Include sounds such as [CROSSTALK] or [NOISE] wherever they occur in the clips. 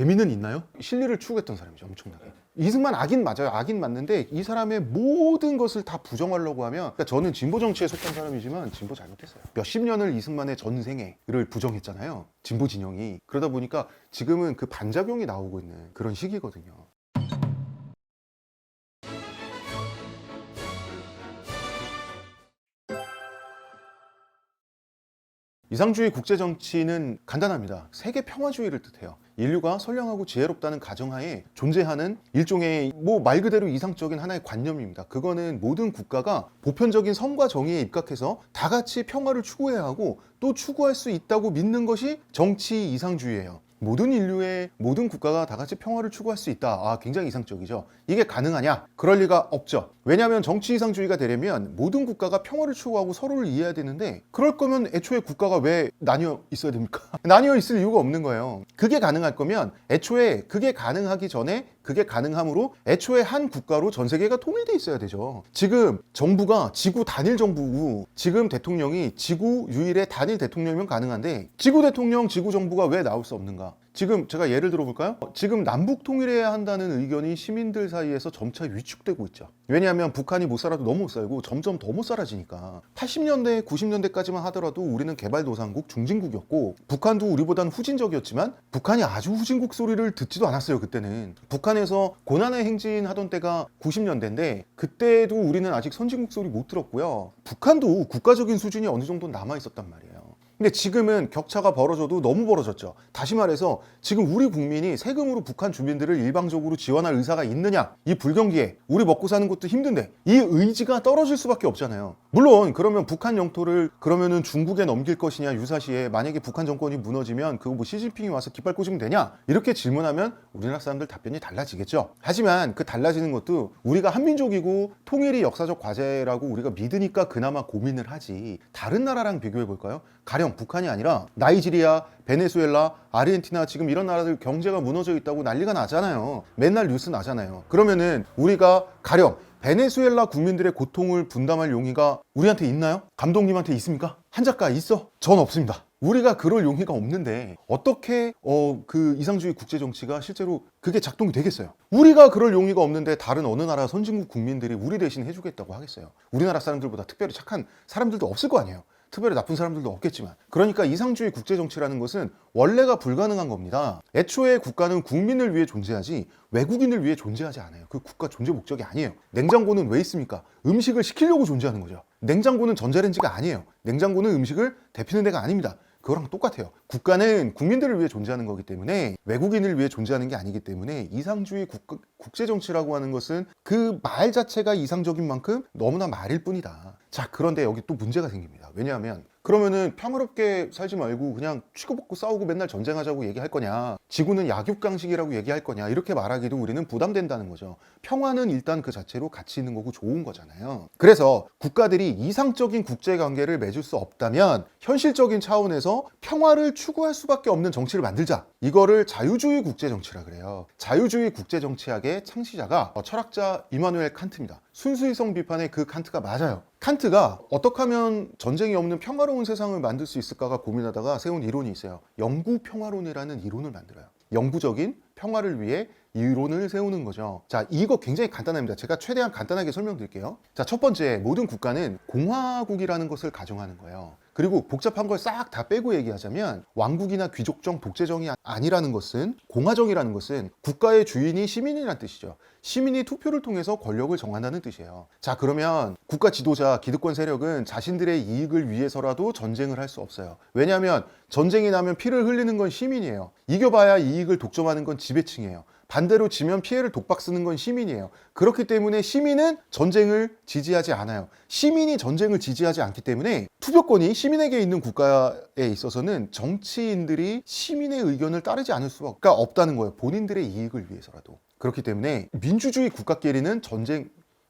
재미는 있나요? 실리를 추구했던 사람이죠 엄청나게 이승만 악인 맞아요 악인 맞는데 이 사람의 모든 것을 다 부정하려고 하면 그러니까 저는 진보 정치에 속한 사람이지만 진보 잘못했어요 몇십 년을 이승만의 전생애를 부정했잖아요 진보 진영이 그러다 보니까 지금은 그 반작용이 나오고 있는 그런 시기거든요 이상주의 국제정치는 간단합니다. 세계 평화주의를 뜻해요. 인류가 선량하고 지혜롭다는 가정하에 존재하는 일종의 뭐 말 그대로 이상적인 하나의 관념입니다. 그거는 모든 국가가 보편적인 성과 정의에 입각해서 다 같이 평화를 추구해야 하고 또 추구할 수 있다고 믿는 것이 정치 이상주의예요. 모든 인류의 모든 국가가 다 같이 평화를 추구할 수 있다. 아, 굉장히 이상적이죠. 이게 가능하냐? 그럴 리가 없죠. 왜냐하면 정치 이상주의가 되려면 모든 국가가 평화를 추구하고 서로를 이해해야 되는데 그럴 거면 애초에 국가가 왜 나뉘어 있어야 됩니까? [LAUGHS] 나뉘어 있을 이유가 없는 거예요. 그게 가능할 거면 애초에 그게 가능하기 전에 그게 가능함으로 애초에 한 국가로 전 세계가 통일돼 있어야 되죠. 지금 정부가 지구 단일 정부고 지금 대통령이 지구 유일의 단일 대통령이면 가능한데 지구 대통령, 지구 정부가 왜 나올 수 없는가? 지금 제가 예를 들어 볼까요? 지금 남북 통일해야 한다는 의견이 시민들 사이에서 점차 위축되고 있죠. 왜냐하면 북한이 못 살아도 너무 못 살고 점점 더 못 살아지니까 80년대, 90년대까지만 하더라도 우리는 개발도상국, 중진국이었고 북한도 우리보단 후진적이었지만 북한이 아주 후진국 소리를 듣지도 않았어요 그때는 북한에서 고난의 행진하던 때가 90년대인데 그때도 우리는 아직 선진국 소리 못 들었고요. 북한도 국가적인 수준이 어느 정도 남아 있었단 말이에요. 근데 지금은 격차가 벌어져도 너무 벌어졌죠. 다시 말해서 지금 우리 국민이 세금으로 북한 주민들을 일방적으로 지원할 의사가 있느냐? 이 불경기에 우리 먹고 사는 것도 힘든데 이 의지가 떨어질 수밖에 없잖아요. 물론 그러면 북한 영토를 그러면은 중국에 넘길 것이냐 유사시에 만약에 북한 정권이 무너지면 그거 뭐 시진핑이 와서 깃발 꽂으면 되냐? 이렇게 질문하면 우리나라 사람들 답변이 달라지겠죠. 하지만 그 달라지는 것도 우리가 한민족이고 통일이 역사적 과제라고 우리가 믿으니까 그나마 고민을 하지. 다른 나라랑 비교해 볼까요? 가령 북한이 아니라 나이지리아, 베네수엘라, 아르헨티나 지금 이런 나라들 경제가 무너져 있다고 난리가 나잖아요. 맨날 뉴스 나잖아요. 그러면은 우리가 가령 베네수엘라 국민들의 고통을 분담할 용의가 우리한테 있나요? 감독님한테 있습니까? 한 작가 있어? 전 없습니다. 우리가 그럴 용의가 없는데 어떻게 어 그 이상주의 국제 정치가 실제로 그게 작동이 되겠어요? 우리가 그럴 용의가 없는데 다른 어느 나라 선진국 국민들이 우리 대신 해주겠다고 하겠어요? 우리나라 사람들보다 특별히 착한 사람들도 없을 거 아니에요? 특별히 나쁜 사람들도 없겠지만 그러니까 이상주의 국제 정치라는 것은 원래가 불가능한 겁니다. 애초에 국가는 국민을 위해 존재하지 외국인을 위해 존재하지 않아요. 그 국가 존재 목적이 아니에요. 냉장고는 왜 있습니까? 음식을 식히려고 존재하는 거죠. 냉장고는 전자레인지가 아니에요. 냉장고는 음식을 데피는 데가 아닙니다. 그거랑 똑같아요. 국가는 국민들을 위해 존재하는 거기 때문에 외국인을 위해 존재하는 게 아니기 때문에 이상주의 국, 국제 정치라고 하는 것은 그 말 자체가 이상적인 만큼 너무나 말일 뿐이다. 자, 그런데 여기 또 문제가 생깁니다. 왜냐하면 그러면은 평화롭게 살지 말고 그냥 치고받고 싸우고 맨날 전쟁하자고 얘기할 거냐 지구는 약육강식이라고 얘기할 거냐 이렇게 말하기도 우리는 부담된다는 거죠 평화는 일단 그 자체로 가치 있는 거고 좋은 거잖아요 그래서 국가들이 이상적인 국제관계를 맺을 수 없다면 현실적인 차원에서 평화를 추구할 수밖에 없는 정치를 만들자 이거를 자유주의 국제정치라 그래요 자유주의 국제정치학의 창시자가 어, 철학자 이마누엘 칸트입니다 순수이성 비판의 그 칸트가 맞아요 칸트가 어떻게 하면 전쟁이 없는 평화로운 세상을 만들 수 있을까가 고민하다가 세운 이론이 있어요. 영구 평화론이라는 이론을 만들어요. 영구적인 평화를 위해 이론을 세우는 거죠. 자, 이거 굉장히 간단합니다. 제가 최대한 간단하게 설명드릴게요. 자, 첫 번째, 모든 국가는 공화국이라는 것을 가정하는 거예요. 그리고 복잡한 걸 싹 다 빼고 얘기하자면 왕국이나 귀족정, 독재정이 아니라는 것은 공화정이라는 것은 국가의 주인이 시민이라는 뜻이죠. 시민이 투표를 통해서 권력을 정한다는 뜻이에요. 자, 그러면 국가 지도자, 기득권 세력은 자신들의 이익을 위해서라도 전쟁을 할 수 없어요. 왜냐하면 전쟁이 나면 피를 흘리는 건 시민이에요. 이겨봐야 이익을 독점하는 건 지배층이에요. 반대로 지면 피해를 독박 쓰는 건 시민이에요. 그렇기 때문에 시민은 전쟁을 지지하지 않아요. 시민이 전쟁을 지지하지 않기 때문에 투표권이 시민에게 있는 국가에 있어서는 정치인들이 시민의 의견을 따르지 않을 수가 없다는 거예요. 본인들의 이익을 위해서라도. 그렇기 때문에 민주주의 국가끼리는 전쟁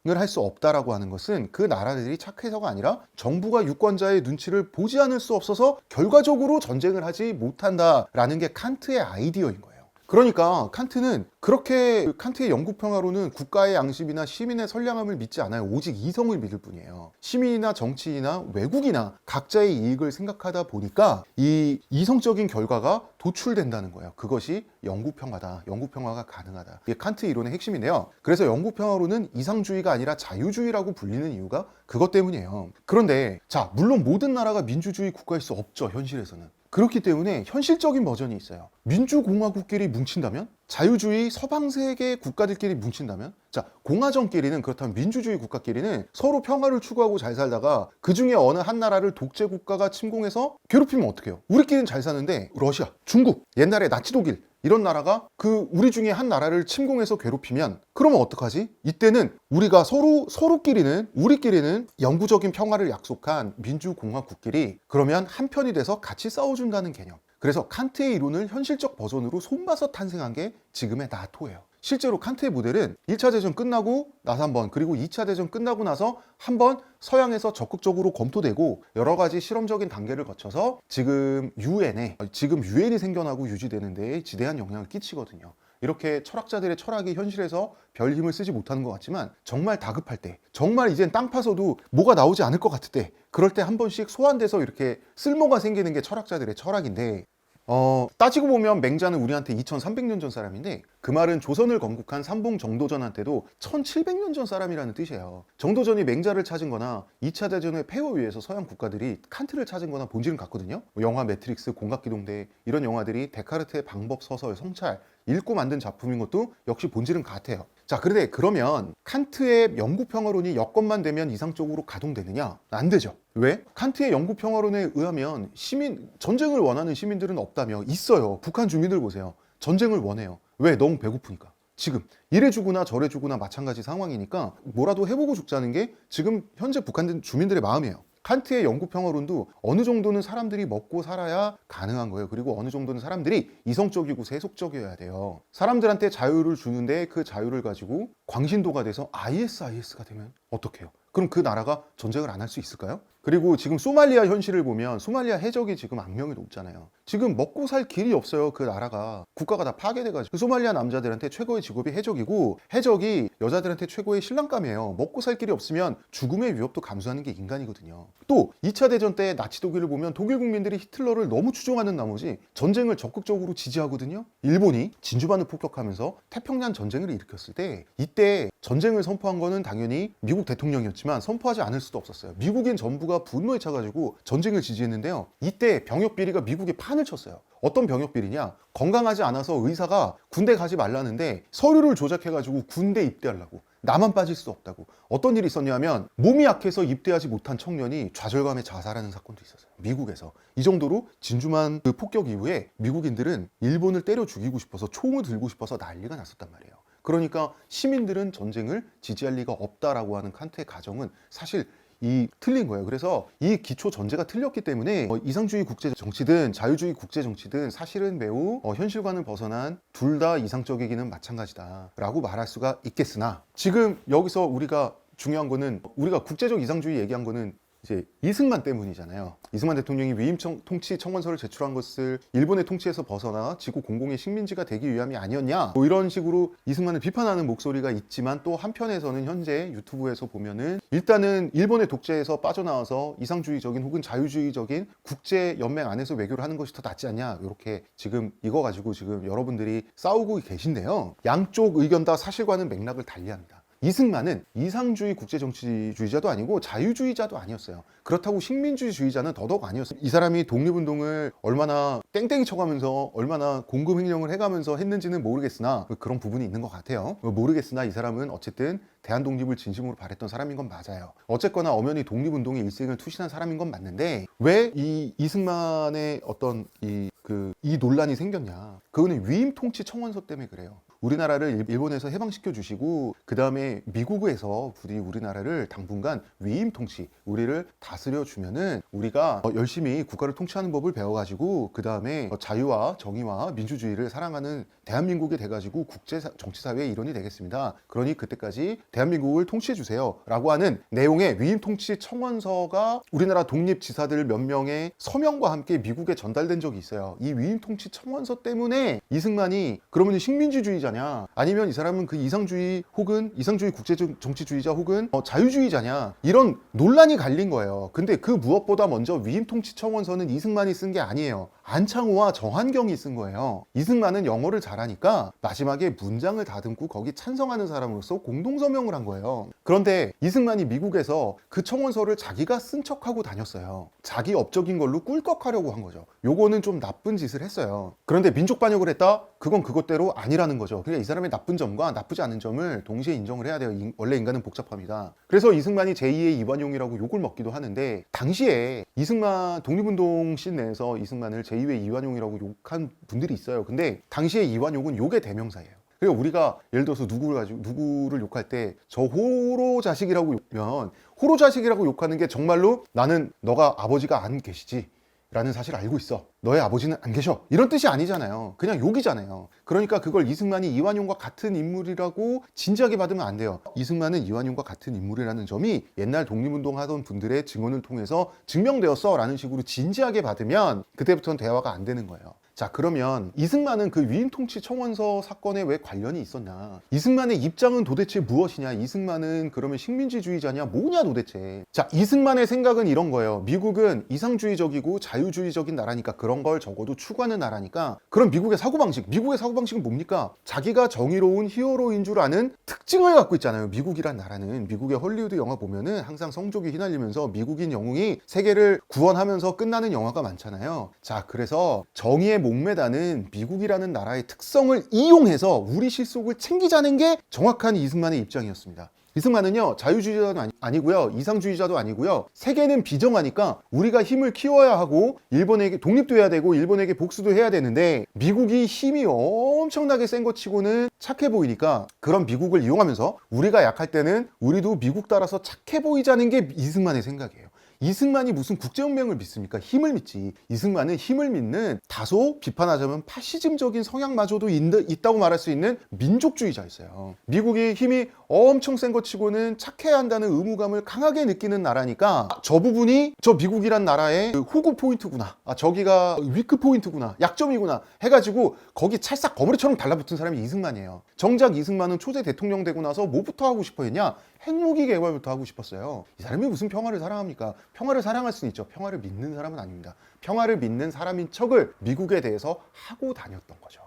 을 할 수 없다라고 하는 것은 그 나라들이 착해서가 아니라 정부가 유권자의 눈치를 보지 않을 수 없어서 결과적으로 전쟁을 하지 못한다라는 게 칸트의 아이디어인 거예요. 그러니까 칸트는 그렇게 그 칸트의 영국 평화로는 국가의 양심이나 시민의 선량함을 믿지 않아요. 오직 이성을 믿을 뿐이에요. 시민이나 정치인이나 외국이나 각자의 이익을 생각하다 보니까 이 이성적인 결과가 도출된다는 거예요. 그것이 영국 평화다. 영국 평화가 가능하다. 이게 칸트 이론의 핵심인데요. 그래서 영국 평화로는 이상주의가 아니라 자유주의라고 불리는 이유가 그것 때문이에요. 그런데 자, 물론 모든 나라가 민주주의 국가일 수 없죠. 현실에서는. 그렇기 때문에 현실적인 버전이 있어요. 민주공화국끼리 뭉친다면? 자유주의 서방 세계 국가들끼리 뭉친다면? 자, 공화정끼리는 그렇다면 민주주의 국가끼리는 서로 평화를 추구하고 잘 살다가 그 중에 어느 한 나라를 독재 국가가 침공해서 괴롭히면 어떡해요? 우리끼리는 잘 사는데 러시아, 중국, 옛날에 나치 독일 이런 나라가 그 우리 중에 한 나라를 침공해서 괴롭히면 그러면 어떡하지? 이때는 우리가 서로 서로끼리는 우리끼리는 영구적인 평화를 약속한 민주공화국끼리 그러면 한 편이 돼서 같이 싸워준다는 개념. 그래서 칸트의 이론을 현실적 버전으로 손봐서 탄생한 게 지금의 나토예요. 실제로 칸트의 모델은 1차 대전 끝나고 나서 한 번, 그리고 2차 대전 끝나고 나서 한 번 서양에서 적극적으로 검토되고 여러 가지 실험적인 단계를 거쳐서 지금 유엔에, 지금 유엔이 생겨나고 유지되는 데에 지대한 영향을 끼치거든요. 이렇게 철학자들의 철학이 현실에서 별 힘을 쓰지 못하는 것 같지만 정말 다급할 때, 정말 이젠 땅 파서도 뭐가 나오지 않을 것 같을 때, 그럴 때 한 번씩 소환돼서 이렇게 쓸모가 생기는 게 철학자들의 철학인데 어, 따지고 보면 맹자는 우리한테 2300년 전 사람인데 그 말은 조선을 건국한 삼봉 정도전한테도 1700년 전 사람이라는 뜻이에요. 정도전이 맹자를 찾은 거나 2차 대전의 폐허 위에서 서양 국가들이 칸트를 찾은 거나 본질은 같거든요. 뭐 영화 매트릭스, 공각기동대 이런 영화들이 데카르트의 방법 서설, 성찰 읽고 만든 작품인 것도 역시 본질은 같아요. 자, 그런데 그러면 칸트의 영국 평화론이 여건만 되면 이상적으로 가동되느냐? 안 되죠. 왜? 칸트의 영국 평화론에 의하면 시민 전쟁을 원하는 시민들은 없다며 있어요. 북한 주민들 보세요. 전쟁을 원해요. 왜? 너무 배고프니까. 지금 이래 주거나 저래 주거나 마찬가지 상황이니까 뭐라도 해보고 죽자는 게 지금 현재 북한 주민들의 마음이에요. 칸트의 영국 평화론도 어느 정도는 사람들이 먹고 살아야 가능한 거예요. 그리고 어느 정도는 사람들이 이성적이고 세속적이어야 돼요. 사람들한테 자유를 주는데 그 자유를 가지고 광신도가 돼서 ISIS가 되면 어떡해요? 그럼 그 나라가 전쟁을 안 할 수 있을까요? 그리고 지금 소말리아 현실을 보면 소말리아 해적이 지금 악명이 높잖아요. 지금 먹고 살 길이 없어요. 그 나라가 국가가 다 파괴돼가지고 그 소말리아 남자들한테 최고의 직업이 해적이고 해적이 여자들한테 최고의 신랑감이에요. 먹고 살 길이 없으면 죽음의 위협도 감수하는 게 인간이거든요. 또 2차 대전 때 나치 독일을 보면 독일 국민들이 히틀러를 너무 추종하는 나머지 전쟁을 적극적으로 지지하거든요. 일본이 진주반을 폭격하면서 태평양 전쟁을 일으켰을 때 이때 전쟁을 선포한 거는 당연히 미국 대통령이었지만 선포하지 않을 수도 없었어요. 미국인 전부가 분노에 차가지고 전쟁을 지지했는데요. 이때 병역 비리가 미국에 판을 쳤어요. 어떤 병역 비리냐? 건강하지 않아서 의사가 군대 가지 말라는데 서류를 조작해가지고 군대 입대하려고. 나만 빠질 수 없다고. 어떤 일이 있었냐면 몸이 약해서 입대하지 못한 청년이 좌절감에 자살하는 사건도 있었어요. 미국에서. 이 정도로 진주만 그 폭격 이후에 미국인들은 일본을 때려 죽이고 싶어서 총을 들고 싶어서 난리가 났었단 말이에요. 그러니까 시민들은 전쟁을 지지할 리가 없다라고 하는 칸트의 가정은 사실 이 틀린 거예요. 그래서 이 기초 전제가 틀렸기 때문에 어, 이상주의 국제 정치든 자유주의 국제 정치든 사실은 매우 어, 현실과는 벗어난 둘 다 이상적이기는 마찬가지다라고 말할 수가 있겠으나 지금 여기서 우리가 중요한 거는 우리가 국제적 이상주의 얘기한 거는 이제 이승만 때문이잖아요. 이승만 대통령이 위임 청, 통치 청원서를 제출한 것을 일본의 통치에서 벗어나 지구 공공의 식민지가 되기 위함이 아니었냐. 뭐 이런 식으로 이승만을 비판하는 목소리가 있지만 또 한편에서는 현재 유튜브에서 보면은 일단은 일본의 독재에서 빠져나와서 이상주의적인 혹은 자유주의적인 국제 연맹 안에서 외교를 하는 것이 더 낫지 않냐. 이렇게 지금 이거 가지고 지금 여러분들이 싸우고 계신데요. 양쪽 의견 다 사실과는 맥락을 달리합니다. 이승만은 이상주의 국제정치주의자도 아니고 자유주의자도 아니었어요. 그렇다고 식민주의주의자는 더더욱 아니었어요. 이 사람이 독립운동을 얼마나 땡땡이 쳐가면서 얼마나 공금횡령을 해가면서 했는지는 모르겠으나 그런 부분이 있는 것 같아요. 모르겠으나 이 사람은 어쨌든 대한 독립을 진심으로 바랬던 사람인 건 맞아요. 어쨌거나 엄연히 독립운동에 일생을 투신한 사람인 건 맞는데 왜 이 이승만의 어떤 이 그이 논란이 생겼냐? 그거는 위임 통치 청원서 때문에 그래요. 우리나라를 일- 일본에서 해방시켜 주시고 그 다음에 미국에서 부디 우리나라를 당분간 위임 통치 우리를 다스려 주면은 우리가 어, 열심히 국가를 통치하는 법을 배워가지고 그 다음에 자유와 정의와 민주주의를 사랑하는 대한민국이 돼가지고 국제 사- 정치 사회의 일원이 되겠습니다. 그러니 그때까지 대한민국을 통치해 주세요라고 하는 내용의 위임 통치 청원서가 우리나라 독립 지사들 몇 명의 서명과 함께 미국에 전달된 적이 있어요. 이 위임 통치 청원서 때문에 이승만이 그러면 식민지주의자 냐 아니면 이 사람은 그 이상주의 혹은 이상주의 국제 정치주의자 혹은 어, 자유주의자냐 이런 논란이 갈린 거예요. 근데 그 무엇보다 먼저 위임 통치 청원서는 이승만이 쓴 게 아니에요. 안창호와 정한경이 쓴 거예요. 이승만은 영어를 잘하니까 마지막에 문장을 다듬고 거기 찬성하는 사람으로서 공동 서명을 한 거예요. 그런데 이승만이 미국에서 그 청원서를 자기가 쓴 척하고 다녔어요. 자기 업적인 걸로 꿀꺽하려고 한 거죠. 요거는 좀 나쁜 짓을 했어요. 그런데 민족 반역을 했다? 그건 그것대로 아니라는 거죠. 그러니까 이 사람의 나쁜 점과 나쁘지 않은 점을 동시에 인정을 해야 돼요. 인- 원래 인간은 복잡합니다. 그래서 이승만이 제2의 이완용이라고 욕을 먹기도 하는데 당시에 이승만 독립운동 씬 내에서 이승만을 제2 의 이완용이라고 욕한 분들이 있어요. 근데 당시에 이완용은 욕의 대명사예요. 그리고 우리가 예를 들어서 누구를 가지고 누구를 욕할 때 저 호로 자식이라고 욕하면 호로 자식이라고 욕하는 게 정말로 나는 너가 아버지가 안 계시지 라는 사실을 알고 있어. 너의 아버지는 안 계셔. 이런 뜻이 아니잖아요. 그냥 욕이잖아요. 그러니까 그걸 이승만이 이완용과 같은 인물이라고 진지하게 받으면 안 돼요. 이승만은 이완용과 같은 인물이라는 점이 옛날 독립운동 하던 분들의 증언을 통해서 증명되었어. 라는 식으로 진지하게 받으면 그때부터는 대화가 안 되는 거예요. 자 그러면 이승만은 그 위임 통치 청원서 사건에 왜 관련이 있었냐? 이승만의 입장은 도대체 무엇이냐? 이승만은 그러면 식민지주의자냐? 뭐냐 도대체? 자 이승만의 생각은 이런 거예요. 미국은 이상주의적이고 자유주의적인 나라니까 그런 걸 적어도 추구하는 나라니까 그럼 미국의 사고방식 미국의 사고방식은 뭡니까? 자기가 정의로운 히어로인 줄 아는 특징을 갖고 있잖아요. 미국이란 나라는. 미국의 헐리우드 영화 보면은 항상 성적이 휘날리면서 미국인 영웅이 세계를 구원하면서 끝나는 영화가 많잖아요. 자 그래서 정의의 목매다는 미국이라는 나라의 특성을 이용해서 우리 실속을 챙기자는 게 정확한 이승만의 입장이었습니다. 이승만은요 자유주의자도 아니, 아니 고요 이상주의자도 아니고요 세계는 비정하니까 우리가 힘을 키워야 하고 일본에게 독립도 해야 되고 일본에게 복수도 해야 되는데 미국이 힘이 엄청나게 센 것 치고는 착해 보이니까 그런 미국을 이용하면서 우리가 약할 때는 우리도 미국 따라서 착해 보이자는 게 이승만의 생각이에요. 이승만이 무슨 국제운명을 믿습니까? 힘을 믿지. 이승만은 힘을 믿는 다소 비판하자면 파시즘적인 성향마저도 있- 있다고 말할 수 있는 민족주의자였어요. 미국이 힘이 엄청 센 것 치고는 착해야 한다는 의무감을 강하게 느끼는 나라니까 아, 저 부분이 저 미국이란 나라의 그 호구 포인트구나. 아, 저기가 위크 포인트구나. 약점이구나. 해가지고 거기 찰싹 거머리처럼 달라붙은 사람이 이승만이에요. 정작 이승만은 초대 대통령 되고 나서 뭐부터 하고 싶어 했냐? 핵무기 개발부터 하고 싶었어요. 이 사람이 무슨 평화를 사랑합니까? 평화를 사랑할 수는 있죠. 평화를 믿는 사람은 아닙니다. 평화를 믿는 사람인 척을 미국에 대해서 하고 다녔던 거죠.